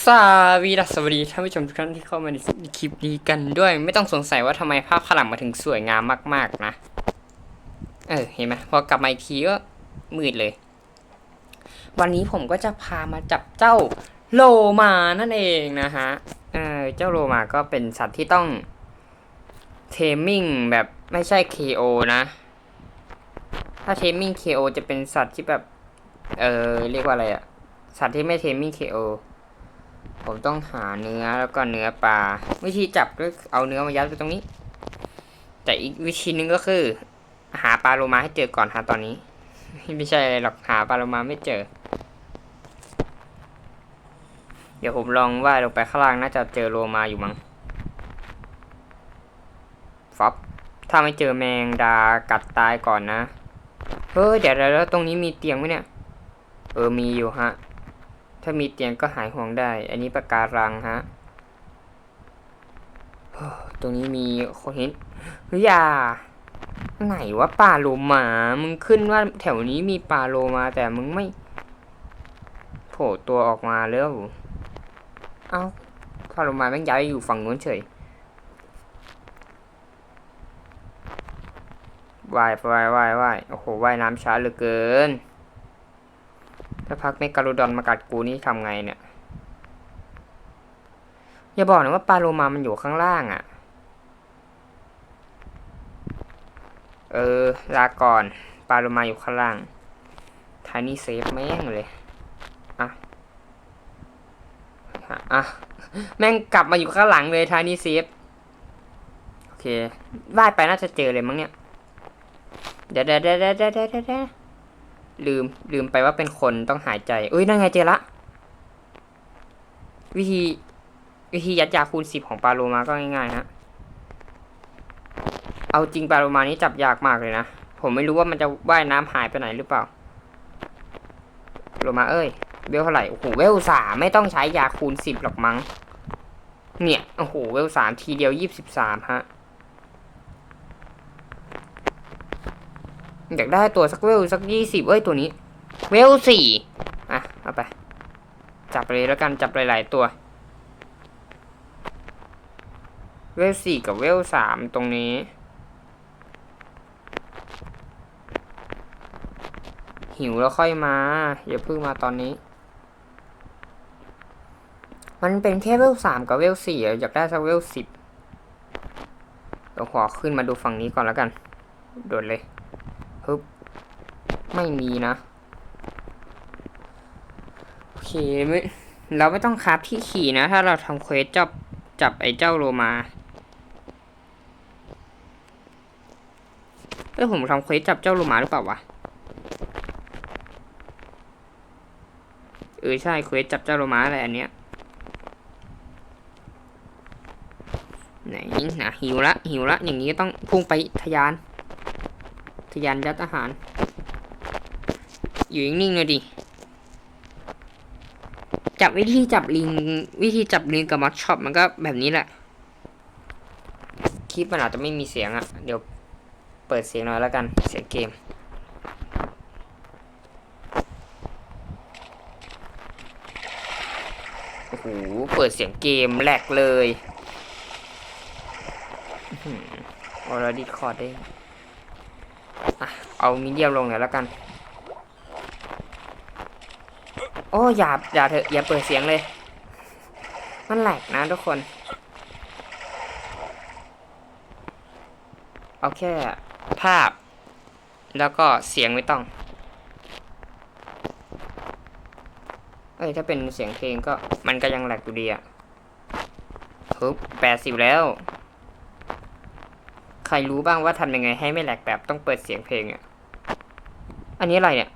สวีดัสสวัสดีท่านผู้ชมทุกท่านที่เข้ามาในคลิปนี้กันด้วย ไม่ต้องสงสัยว่าทำไมภาพข้างหลังมาถึงสวยงามมาก ๆ นะ เออ เห็นไหมพอกลับมาอีกทีก็มืดเลย วันนี้ผมก็จะพามาจับเจ้าโลมานั่นเองนะฮะเออเจ้าโลมาก็เป็นสัตว์ที่ต้องเทมมิ่งแบบไม่ใช่ KO นะ ถ้าเทมมิ่ง KO จะเป็นสัตว์ที่แบบ เออเรียกว่าอะไรอะสัตว์ที่ไม่เทมมิ่ง KO ผมต้องหาเนื้อแล้วก็เนื้อปลา วิธีจับก็เอาเนื้อมายัดไปตรงนี้ แต่อีกวิธีหนึงก็คือ หาปลาโลมาให้เจอก่อนหาตอนนี้ ไม่ใช่อะไรหรอกหาปลาโลมาไม่เจอ เดี๋ยวผมลองว่ายลงไปข้างล่างน่าจะเจอโลมาอยู่มั้งฟอบถ้าไม่เจอแมงดากัดตายก่อนนะ เฮ้ยเดี๋ยวแล้วตรงนี้มีเตียงไหมเนี่ย เออมีอยู่ฮะ ถ้ามีเตียงก็หายห่วงได้ อันนี้ปะการังฮะ ตรงนี้มีคนเห็นหรือย่าไหนว่าป่าโลมา มึงขึ้นว่าแถวนี้มีป่าโลมา แต่มึงไม่โผล่ตัวออกมาแล้ว เอ้าป่าโลมาแม่งย้ายอยู่ฝั่งนู้นเฉยว่ายว่ายว่ายว่ายโอ้โหว่ายน้ำช้าเหลือเกิน ถ้าพักเมกาโลดอนมากัดกูนี่ทำไงเนี่ย อย่าบอกนะว่าปลาโลมามันอยู่ข้างล่างอะ่ะ เออ ลาก่อนปลาโลมาอยู่ข้างล่างทายนี่เซฟแม่งเลย อะ อะ แม่งกลับมาอยู่ข้างหลังเลยทายนี่เซฟ โอเคว่ายไปน่าจะเจอเลยมั้งเนี่ย เดี๋ยวเดี๋ยวเดี๋ยวเดี๋ยวเดี๋ยวเดี๋ยว ลืมลืมไปว่าเป็นคนต้องหายใจเอ้ยนั่นไงเจอละ วิธี วิธียัดยาคูณสิบของปลาโลมาก็ง่ายๆฮะเอาจริงปลาโลมานี้จับยากมากเลยนะ ผมไม่รู้ว่ามันจะว่ายน้ำหายไปไหนหรือเปล่าโลมาเอ้ยเวลเท่าไหร่โอ้โหเวลสามไม่ต้องใช้ยาคูณสิบหรอกมั้งเนี่ยโอ้โหเวลสามทีเดียวยี่สิบสามฮะ อยากได้ตัวสักเวลสักยี่สิบเอ้ยตัวนี้ เวลสี่อะเอาไป จับเลยแล้วกันจับหลายๆตัว เวลสี่กับเวลสามตรงนี้หิวแล้วค่อยมาอย่าเพิ่งมาตอนนี้ มันเป็นแค่เวลสามกับเวลสี่อยากได้สักเวลสิบเดี๋ยวขอขึ้นมาดูฝั่งนี้ก่อนแล้วกัน โดดเลย ฮึบไม่มีนะ โอเคไม่เราไม่ต้องคราฟที่ขี่นะ ถ้าเราทำเควสจับจับไอ้เจ้าโลมาเอ้ยผมทำเควสจับเจ้าโลมาหรือเปล่าวะเออใช่เควสจับเจ้าโลมาอะไรอันเนี้ยไหนนะหิวละหิวละอย่างนี้ก็ต้องพุ่งไปทยาน ทยานยัดอาหาร อยู่นิ่งๆเลยดิ จับวิธีจับลิง วิธีจับลิงกับมัดช็อปมันก็แบบนี้แหละ คลิปมันอาจจะไม่มีเสียงอะ่ะ เดี๋ยวเปิดเสียงหน่อยแล้วกัน เสียงเกมโอ้โห เปิดเสียงเกมแหลกเลยออร์ดิคอร์ดได้ เอามีเดียมลงหน่อยแล้วกัน โอ้อย่าอย่าเถอะอย่าเปิดเสียงเลย มันแหลกนะทุกคน เอาแค่ภาพ แล้วก็เสียงไม่ต้องเอ้ยถ้าเป็นเสียงเพลงก็มันก็ยังแหลกอยู่ดีอะฮึบแปดสิบแล้ว ใครรู้บ้างว่าทำยังไงให้ไม่แหลกแบบต้องเปิดเสียงเพลงอะ อันนี้อะไรเนี่ย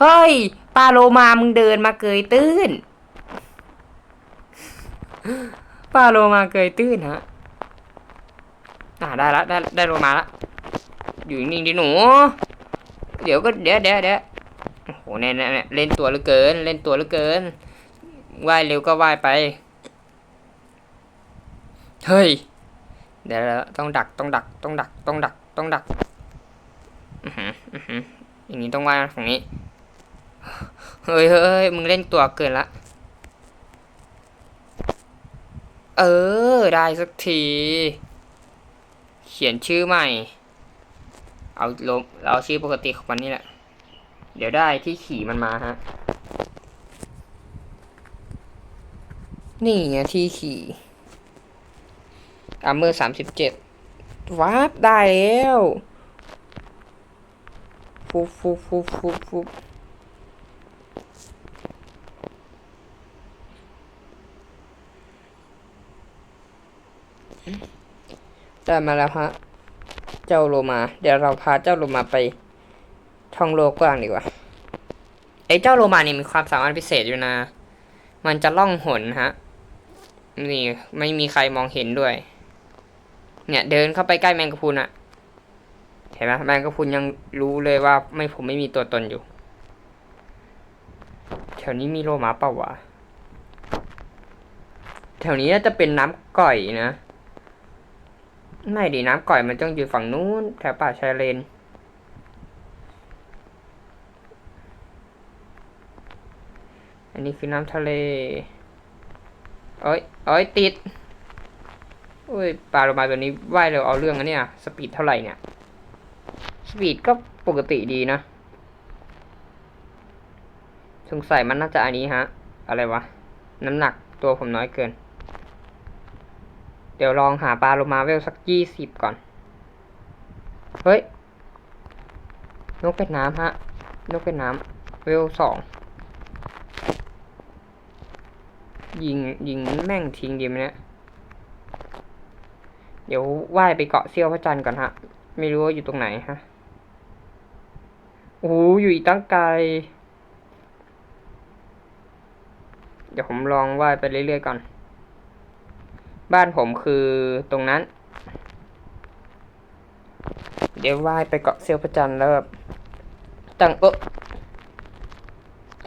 เฮ้ย ปลาโลมามึงเดินมาเกยตื้น ปลาโลมาเกยตื้นฮะ อ่าได้ละได้ได้โลมาละ อยู่นิ่งดิหนู เดี๋ยวก็เดี๋ยวเดี๋ยวเดี๋ยวโอ้โหแน่แน่แน่เล่นตัวเหลือเกิน เล่นตัวเหลือเกิน ว่ายเร็วก็ว่ายไป เฮ้ย เดี๋ยวแล้วต้องดักต้องดักต้องดักต้องดักต้องดัก อย่างนี้ต้องว่ายฝั่งนี้ เฮ้ยเฮ้ยมึงเล่นตัวเกินละ เออ ได้สักที เขียนชื่อใหม่ เอาลบเราเอาชื่อปกติของมันนี่แหละ เดี๋ยวได้ที่ขี่มันมาฮะ นี่ไงที่ขี่อาร์เมอร์สามสิบเจ็ดวาร์ปได้แล้ว ฟุบฟุบฟุบฟุบฟุบได้มาแล้วฮะ เจ้าโลมา เดี๋ยวเราพาเจ้าโลมาไปท่องโลกกว้างดีกว่า ไอ้เจ้าโลมานี่มีความสามารถพิเศษอยู่นะ มันจะล่องหนฮะ นี่ไม่มีใครมองเห็นด้วย เนี่ยเดินเข้าไปใกล้แมงกะพรุนอะ เห็นไหมแมงกะพรุนยังรู้เลยว่าไม่ผมไม่มีตัวตนอยู่ แถวนี้มีโลมาเปล่าวะ แถวนี้น่าจะเป็นน้ำก่อยนะ ไม่ดีน้ำก่อยมันต้องอยู่ฝั่งนู้นแถวป่าชายเลนอันนี้คือน้ำทะเล เอ้ย เอ้ย ติดโอ้ย ปลาโลมาตัวนี้ว่ายเร็วเอาเรื่องอะเนี่ย สปีดเท่าไหร่เนี่ย ปีดก็ปกติดีนะ สงสัยมันน่าจะอันนี้ฮะ อะไรวะ น้ำหนักตัวผมน้อยเกิน เดี๋ยวลองหาปลาโลมาเวลสักยี่สิบก่อน เฮ้ย นกเป็ดน้ำฮะ นกเป็ดน้ำเวลสองยิงยิงแม่งทิ้งดีไหมเนี่ยเดี๋ยวว่ายไปเกาะเซี่ยวพระจันทร์ก่อนฮะ ไม่รู้ว่าอยู่ตรงไหนฮะ โอ้โหอยู่อีกตั้งไกล เดี๋ยวผมลองว่ายไปเรื่อยๆก่อน บ้านผมคือตรงนั้น เดี๋ยวว่ายไปเกาะเซี่ยวพระจันทร์แล้วแบบตั้งเออ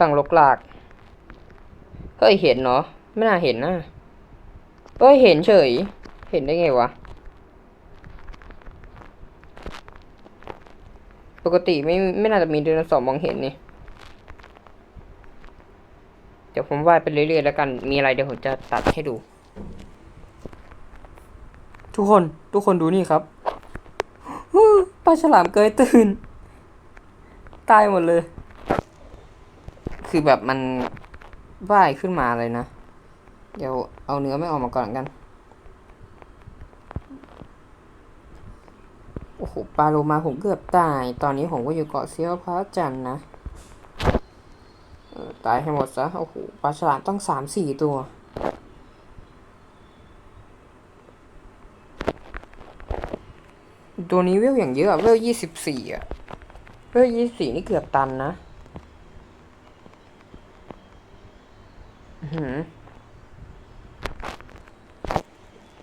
ตั้งลกหลาก เฮ้ยเห็นเนาะไม่น่าเห็นนะเฮ้ยเห็นเฉย เห็นได้ไงวะ กติไม่ไม่น่าจะมีไดโนเสาร์มองเห็นนี่ เดี๋ยวผมวาดไปเรื่อยๆแล้วกัน มีอะไรเดี๋ยวผมจะตัดให้ดู ทุกคนทุกคนดูนี่ครับฮู้ปลาฉลามเกยตื่น ตายหมดเลย คือแบบมันว่ายขึ้นมาเลยนะ เดี๋ยวเอาเนื้อไม่ออกมาก่อนกัน โอ้โหปลาโลมาผมเกือบตาย ตอนนี้ผมก็อยู่เกาะเซียวพระจันทร์นะตายให้หมดซะ โอ้โห ปลาฉลามต้องสามสี่ตัว ตัวนี้เวลอย่างเยอะเวลยี่สิบสี่อะเวลยี่สี่นี่เกือบตันนะอื้อหือ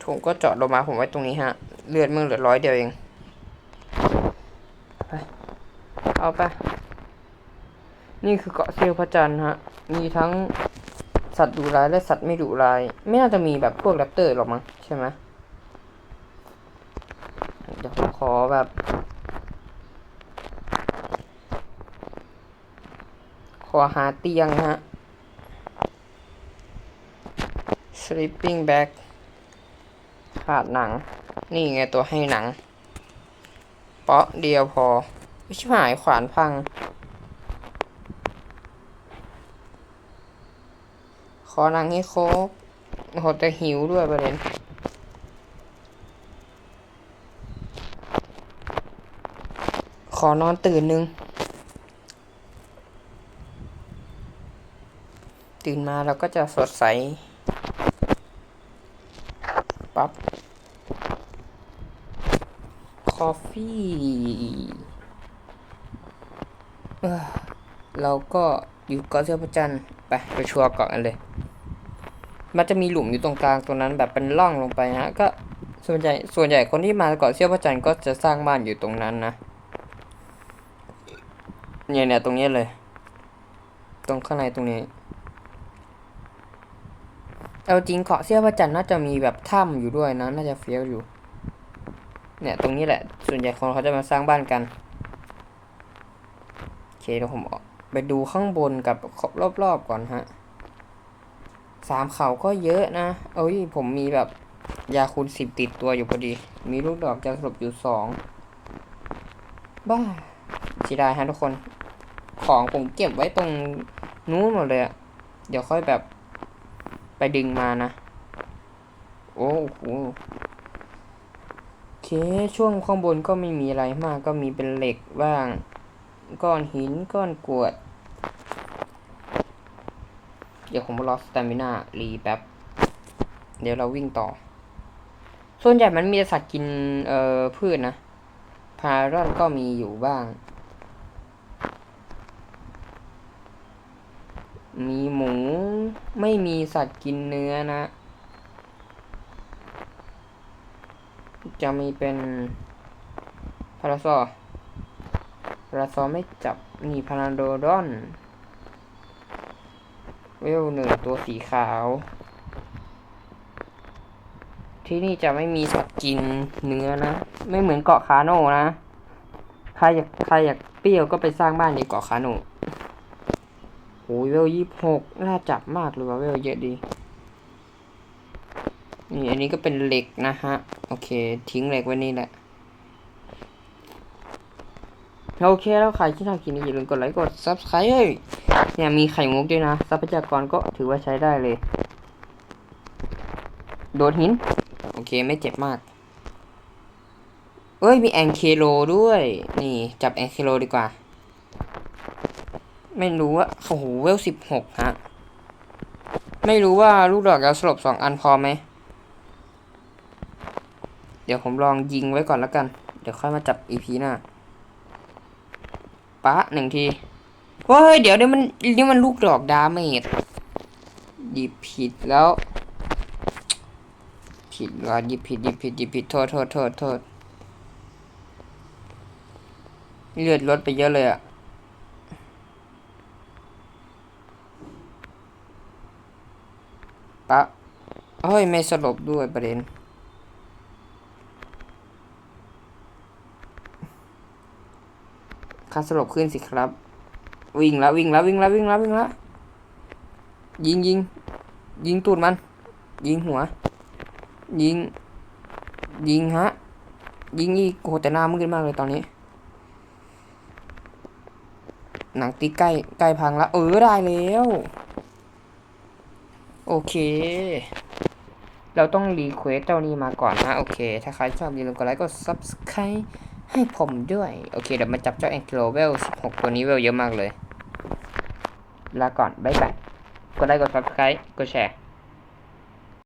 ผมก็จาะลงมาผมไว้ตรงนี้ฮะ เลือดมึงเหลือร้อยเดียวเอง ไป เอาไป นี่คือเกาะเซลพระจันทร์ฮะ มีทั้งสัตว์ดุร้ายและสัตว์ไม่ดุร้าย ไม่น่าจะมีแบบพวกแรปเตอร์หรอกมั้งใช่ไหมเดี๋ยวขอแบบ ขอหาเตียงฮะ sleeping bag ขาดหนัง นี่ไงตัวให้หนัง เปาะเดียวพอ ชิบหายขวานพัง ขอนังให้ครบโอ้โหแต่หิวด้วยประเด็นขอนอนตื่นนึง ตื่นมาเราก็จะสดใส ปั๊บ คอฟฟี่ เราก็อยู่เกาะเสือพระจันทร์ไปไปชัวร์เกาะกันเลย มันจะมีหลุมอยู่ตรงกลางตรงนั้นแบบเป็นร่องลงไปนะก็ส่วนใหญ่ส่วนใหญ่คนที่มาเกาะเสื้อพระจันทร์ก็จะสร้างบ้านอยู่ตรงนั้นนะเนี่ยเนี่ยตรงนี้เลย ตรงข้างในตรงนี้เอาจริงเกาะเสี้ยวพระจันทร์น่าจะมีแบบถ้ำอยู่ด้วยนะน่าจะเฟี้ยวอยู่ เนี่ยตรงนี้แหละ ส่วนใหญ่คนเขาจะมาสร้างบ้านกัน เคเดี๋ยวผมไปดูข้างบนกับรอบๆก่อนฮะสามเขาก็เยอะนะ เอ้ย ผมมีแบบยาคูณสิบติดตัวอยู่พอดี มีลูกดอกยาสลบอยู่สองบ้าสีดายฮะทุกคน ของผมเก็บไว้ตรงนู้นหมดเลยอะเดี๋ยวค่อยแบบไปดึงมานะ โอ้โหโอเคช่วงข้างบนก็ไม่มีอะไรมากก็มีเป็นเหล็กบ้าง ก้อนหินก้อนกวด เดี๋ยวผมรอสตามินารีแป๊บ เดี๋ยวเราวิ่งต่อ ส่วนใหญ่มันมีสัตว์กินเอ่อพืชนะพารอนก็มีอยู่บ้าง มีหมูไม่มีสัตว์กินเนื้อนะ จะมีเป็นพาราซอ ราซอไม่จับนี่พาราโดดอน เวลหนึ่งตัวสีขาว ที่นี่จะไม่มีสัตว์กินเนื้อนะ ไม่เหมือนเกาะคาโน่นะใครอยากใครอยากเปรี้ยวก็ไปสร้างบ้านในเกาะคาโน่โอ้ยเวลยี่หกน่าจับมากเลยว่าเวลเยอะดี นี่อันนี้ก็เป็นเหล็กนะฮะ โอเค ทิ้งเหล็กไว้นี่แหละ โอเคแล้วใครที่ทำคลิปนี้อย่าลืมกดไลค์กด subscribe เฮ้ยเนี่ยมีไข่มุกด้วยนะทรัพยากรก็ถือว่าใช้ได้เลย โดดหิน โอเคไม่เจ็บมาก เอ้ยมีแองเคโลด้วย นี่จับแองเคโลดีกว่า ไม่รู้ว่าโอ้โหเวลสิบหกฮะ ไม่รู้ว่าลูกดอกยาสลบสองอันพอไหม เดี๋ยวผมลองยิงไว้ก่อนแล้วกัน เดี๋ยวค่อยมาจับอีพีหน้า ปะหนึ่งทีเฮ้ยเดี๋ยวเดี๋ยวมันนี่มันลูกดอกดาเมจหยิบผิดแล้ว ผิดว่าหยิบผิดหยิบผิดหยิบผิดโทษโทษโทษโทษเลือดลดไปเยอะเลยอะปะเฮ้ย ไม่สลบด้วยประเด็น ค่าสลบขึ้นสิครับ วิ่งแล้ววิ่งแล้ววิ่งแล้ววิ่งแล้ววิ่งแล้วยิงยิงยิงตูดมัน ยิงหัว ยิง ยิงฮะ ยิงอีกโหแต่หน้ามืดมากเลยตอนนี้ หนังตีใกล้ใกล้พังแล้วเออได้แล้ว โอเค เราต้องรีเควสเจ้านี้มาก่อนนะ โอเค ถ้าใครชอบอย่าลืมกดไลค์กด subscribe ให้ผมด้วย โอเค เดี๋ยวมาจับเจ้าแองกิโลเวล16 ตัวนี้เวลเยอะมากเลย ลาก่อน บ๊ายบาย กดไลค์ กด subscribe กดแชร์